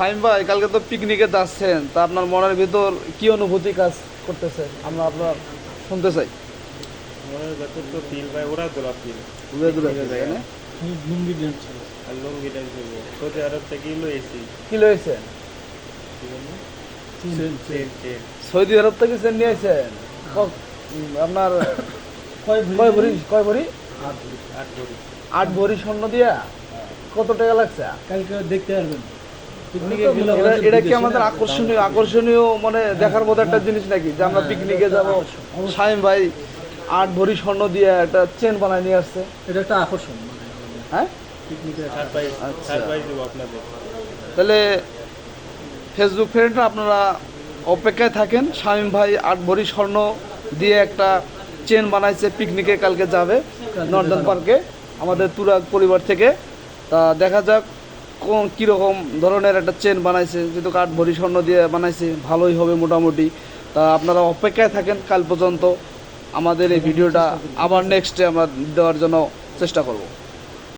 শাহিম ভাই কালকে তো পিকনিকে যাচ্ছেন তা আপনার মনের ভিতর কি অনুভূতি কাজ করতেছে? আমরা আপনার শুনতে চাই। মনের ভেতর তো ফিল ভাই ওরা তোলা ফিল দূরে দূরে যায়। না? লুঙ্গি ড্যান্স ছিল আর লুঙ্গি ডান্স করব। সৌদি আরব থেকে ইলো এসি কি লয়েছে সৌদি আরব থেকে চেন নিয়ে আসেন ক- উম, আপনার কয় কয় ভরি কয় ভরি? আট ভরি। আট ভরি। স্বর্ণ দিয়া? কত টাকা লাগছে? কালকে দেখতে পারবেন এটা- কি আমাদের আকর্ষণীয় আকর্ষণীয় মানে দেখার মতো একটা জিনিস নাকি? যে আমরা পিকনিকে যাব শাহিম ভাই আট ভরি স্বর্ণ দিয়ে একটা চেন বানায় নিয়ে আসছে। এটা একটা আকর্ষণ মানে হ্যাঁ? আচ্ছা। তাহলে ফেসবুক ফ্রেন্ডরা আপনারা অপেক্ষায় থাকেন শামীম ভাই আট ভরি স্বর্ণ দিয়ে একটা চেন বানাইছে পিকনিকে কালকে যাবে নর্দন পার্কে আমাদের তুরাগ পরিবার থেকে। তা দেখা যাক কোন কীরকম ধরনের একটা চেন বানাইছে? যেহেতু কাঠ ভরি স্বর্ণ দিয়ে বানাইছে ভালোই হবে মোটামুটি। তা আপনারা অপেক্ষায় থাকেন কাল পর্যন্ত আমাদের এই ভিডিওটা আবার নেক্সটে আমরা দেওয়ার জন্য চেষ্টা করব।